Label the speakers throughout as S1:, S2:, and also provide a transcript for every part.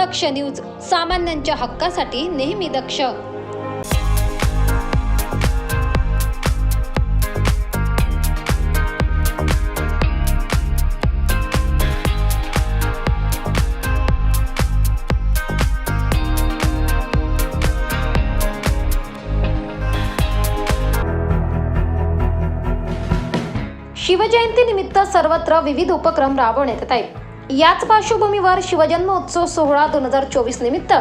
S1: दक्ष news सामान्यांच्या हक्कासाठी नेहमी दक्ष. शिवजयंती निमित्त सर्वत्र विविध उपक्रम राबवण्यात येत आहेत. याच पार्श्वभूमीवर शिवजन्मोत्सव सोहळा दोन हजार चोवीस निमित्त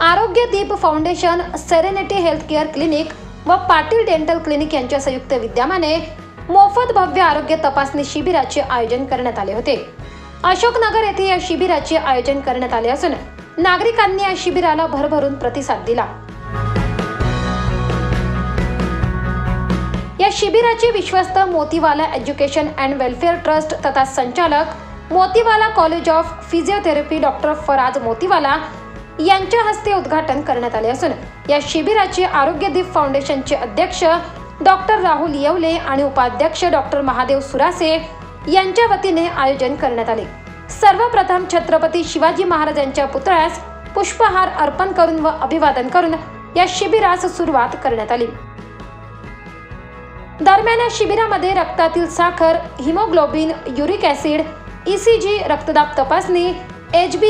S1: Arogya Deep foundation serenity health care clinic व पाटील डेंटल क्लिनिक यांच्या संयुक्त विद्यमाने मोफत भव्य आरोग्य तपासणी शिबिराचे आयोजन करण्यात आले होते. अशोकनगर येथे या शिबिराचे आयोजन करण्यात आले असून नागरिकांनी या शिबिराला भरभरून प्रतिसाद दिला. या शिबिराचे विश्वस्त Motiwala education and welfare trust तथा संचालक Motiwala college of physiotherapy doctor Faraz Motiwala यांच्या हस्ते उद्घाटन करण्यात आले असून या शिबिराचे आरोग्यदीप फाउंडेशनचे अध्यक्ष डॉक्टर राहुल येवले आणि उपाध्यक्ष डॉक्टर महादेव सुरासे यांच्या वतीने आयोजन करण्यात आले. सर्वप्रथम छत्रपती शिवाजी महाराजांच्या पुतळ्यास पुष्पहार अर्पण करून व अभिवादन करून या शिबिरास सुरुवात करण्यात आली. दरम्यान या शिबिरामध्ये रक्तातील साखर हिमोग्लोबिन युरिक ऍसिड ईसीजी रक्तदाब तपासणी एच बी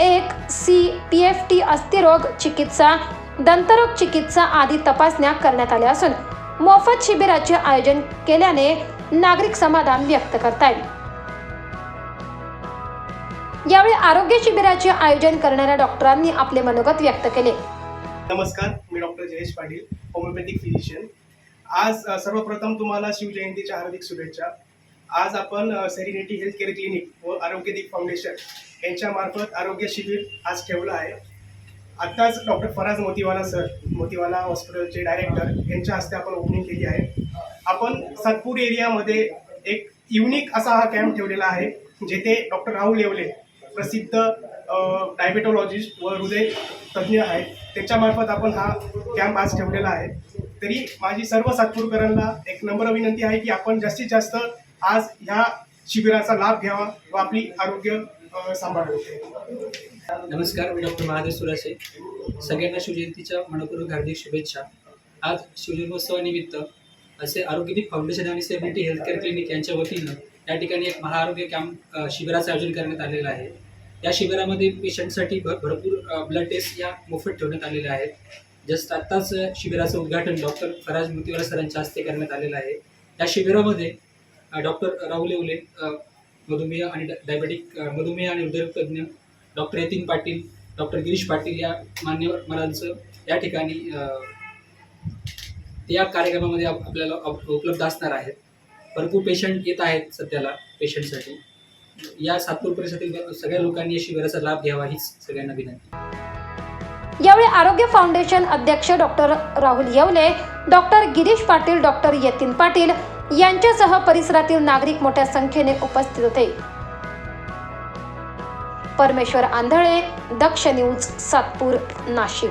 S1: एक सी पी एफ टी अस्थिरोग चिकित्सा दंतरोग चिकित्सा आदी तपासण्या करण्यात आल्या असून मोफत शिबिराचे आयोजन केल्याने नागरिक समाधान व्यक्त करतायत. यावेळी आरोग्य शिबिराचे आयोजन करणाऱ्या डॉक्टरांनी आपले मनोगत व्यक्त केले.
S2: नमस्कार मी doctor Jayesh Patil homeopathic physician. आज सर्वप्रथम तुम्हाला शिवजयंतीच्या हार्दिक शुभेच्छा. आज आपण सेरिनिटी हेल्थ केअर क्लिनिक व आरोग्यदीप फाउंडेशन यांच्यामार्फत आरोग्य शिबिर आज ठेवलं आहे. आत्ताच डॉक्टर फराज मोतीवाला सर मोतीवाला हॉस्पिटलचे डायरेक्टर यांच्या हस्ते आपण ओपनिंग केली आहे. आपण सातपूर एरियामध्ये एक युनिक असा हा कॅम्प ठेवलेला आहे जेथे डॉक्टर राहुल येवले प्रसिद्ध डायबेटोलॉजिस्ट व हृदय तज्ज्ञ आहेत. त्याच्यामार्फत आपण हा कॅम्प आज ठेवलेला आहे. तरी माझी सर्व सातपूरकरांना एक नम्र विनंती आहे की आपण जास्तीत जास्त आज ह्या शिबिराचा लाभ घ्यावा व आपली आरोग्य सांभाळावे.
S3: नमस्कार मी डॉक्टर महादेव सुरासे. सगळ्यांना शिवजयंतीच्या मनपूर्वक हार्दिक शुभेच्छा. आज शिवजन्मोत्सवानिमित्त असे आरोग्यदीप फाउंडेशन आणि सेव्हन्टी हेल्थकेअर क्लिनिक यांच्या वतीनं या ठिकाणी एक महाआरोग्य कॅम्प शिबिराचं आयोजन करण्यात आलेलं आहे. या शिबिरामध्ये पेशंटसाठी भर भरपूर ब्लड टेस्ट या मोफत ठेवण्यात आलेल्या आहेत. जस्ट आत्ताच शिबिराचं उद्घाटन डॉक्टर फराज मोतीवाला सरांच्या हस्ते करण्यात आलेलं आहे. या शिबिरामध्ये डॉक्टर राहुल येवले मधुमेह आणि डायबेटिक मधुमेह आणि हृदयरोग तज्ज्ञ डॉक्टर यतीन पाटील डॉक्टर गिरीश पाटील या मान्यवरांचं या ठिकाणी या कार्यक्रमामध्ये आपल्याला उपलब्ध असणार आहेत. भरपूर पेशंट येत आहेत सध्याला पेशंटसाठी या सातपूर परिसरातील सगळ्या लोकांनी अशी शिबिराचा लाभ घ्यावा हीच सगळ्यांना विनंती.
S1: यावेळी आरोग्य फाउंडेशन अध्यक्ष doctor Rahul Yeole doctor Girish Patil doctor Yatin Patil यांच्यासह परिसरातील नागरिक मोठ्या संख्येने उपस्थित होते. परमेश्वर आंधळे दक्ष न्यूज सातपूर नाशिक.